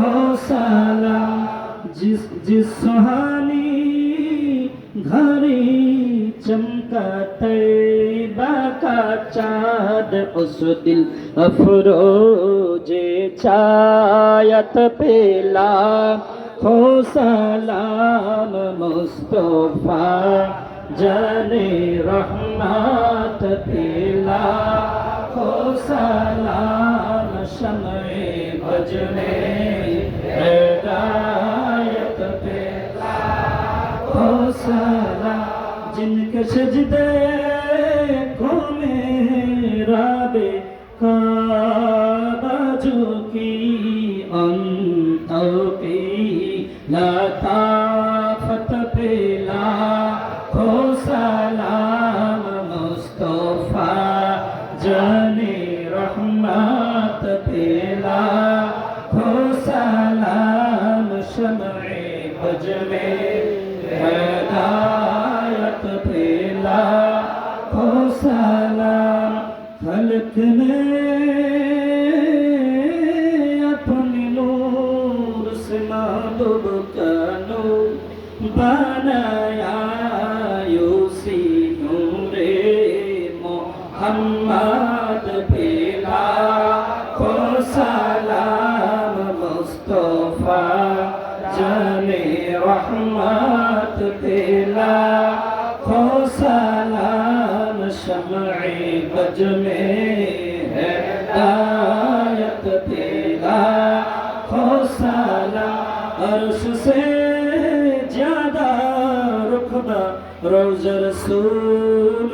حوصلہ، جس جس سہانی گھڑی چمکا کا چاند اس دل افروج چھایت پیلا ہو سلام مصطفیٰ، جان رحمت پیلا ہو سلام شمع بجنے۔ शमे बजने हिदायत पेला खो सलाम जिनके सजदे को मेरा बेकाबा झुकी अंतों की लताफत पेला que me शमए बज में है आयत पेला खो सलाम अर्श से ज्यादा रुखबा रोज रसूलुल्लाह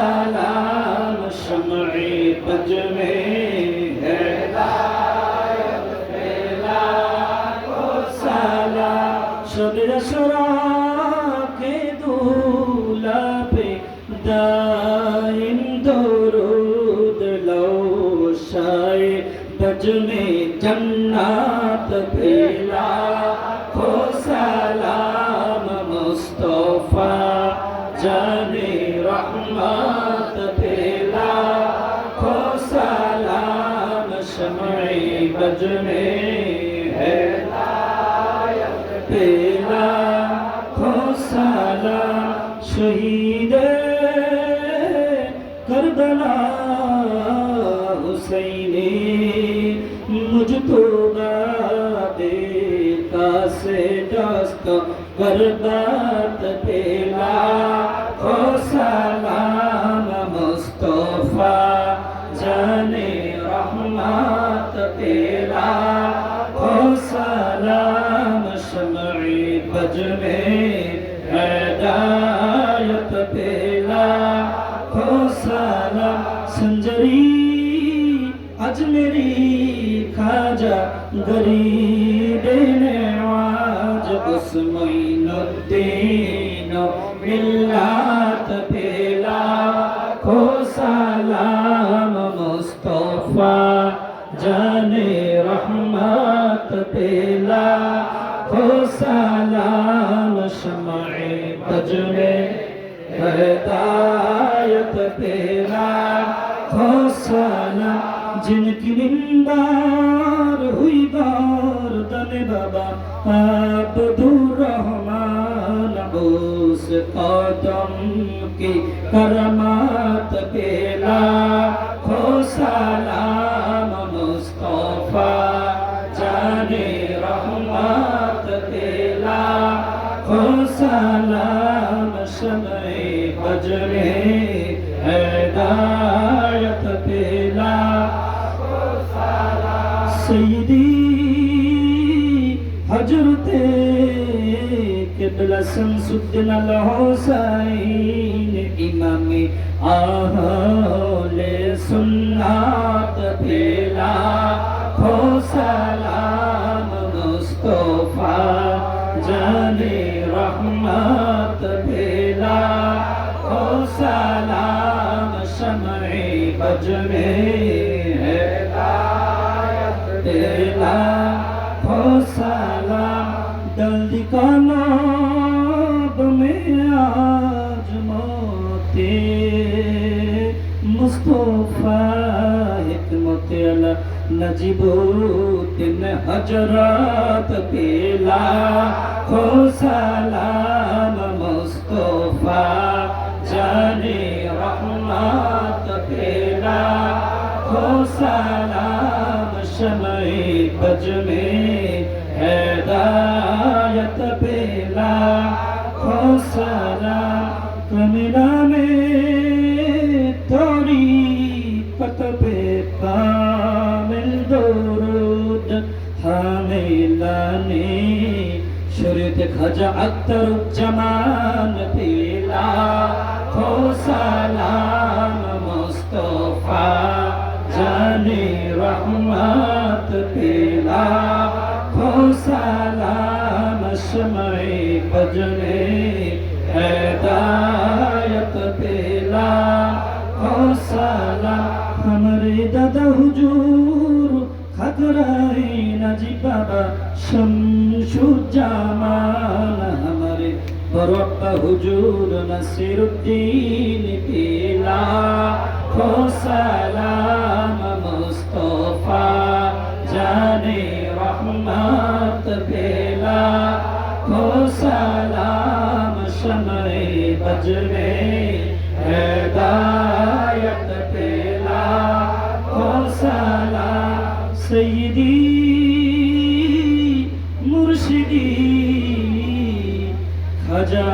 सलाम शमए बज में है पेला खो सलाम शब शरा के दूला पे दाइन दरूद लो शाय बज में जन्नत पेला سلام شمعی بج میں ہے۔ تیرا ہو سلام شہید کربلا حسین مجھ تو دے سے دست کربات تیرا ہو مصطفیٰ अजमेरी खाजा गरीब नवाज उस मोइनुद्दीन मिल्लात ہو سلام شمع بجنے ہدایت تیرا ہو سلام جن کی نندار ہوئی بار دن بابا آپ دور رحمان اس قدم کی کرمات پیلا ہو سلام ও সালাম শমে বজরে হেদায়ত পেলা সৈদি হজরতে কেবলা শামসুদ্দিন আল হোসাইন ইমামে আহলে সুন্নাত পেলা খোসালাম মুস্তফা مجھ میں ہے کا ناب میں آج موتی۔ مصطفیٰ حکمت اللہ نجیب تن حجرات پیلا۔ ہو سلام، مصطفیٰ جانی رحمت پیلا۔ लाखों सलाम शमई बज में हैदायत पे लाखों सलाम कमिला में तोरी पत पे कामिल दरूद हामिलानी शरीत खजा अख्तर जमान पीला खो सलाम मुस्तफा जाने रहमत पीला खो सलाम शमई बजने हैदायत पीला खो सलाम हमारे दादा हुजूर खतराई नजी बाबा शमशुजामान हमारे बरब्बा हुजूर नसीरुद्दीन पीला সালাম মুস্তফা, জানে রহমত পেলা খো সালাম সমরে বজরে হেদায়ত পেলা খো সালাম সৈদি মুর্শিদি, খজা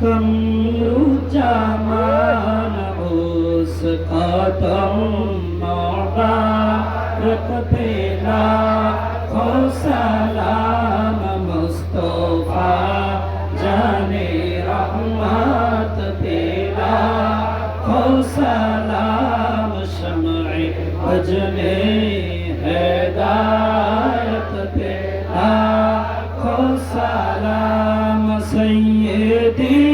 কম ثم بارك بنا وسلام مصطفى جاني رحمة بنا وسلام شمع وجني هداية بنا وسلام سيدي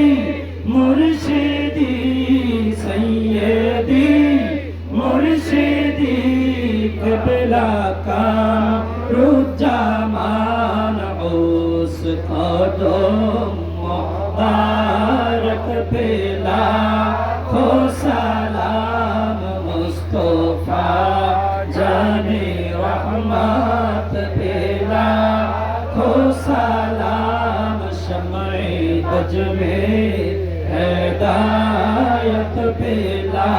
কামরুজ্জামান ওস কদম মুবারক পেলা খো সালাম মুস্তফা জানে রহমত পেলা খো সালাম শমে অজমে হেদায়ত পেলা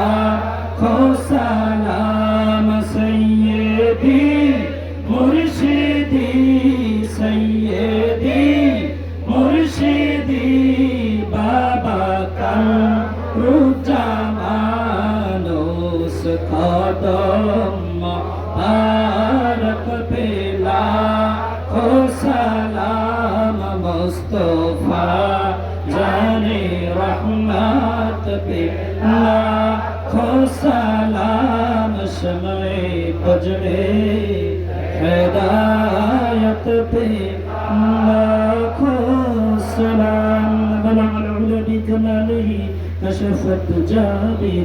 রূপটা মানুষ কদম মহারক পেলা ও সালাম মুস্তফা, জানে রহমত পেলা ও সালাম শমে বজরে হেদায়ত পেলা। كشفت جابر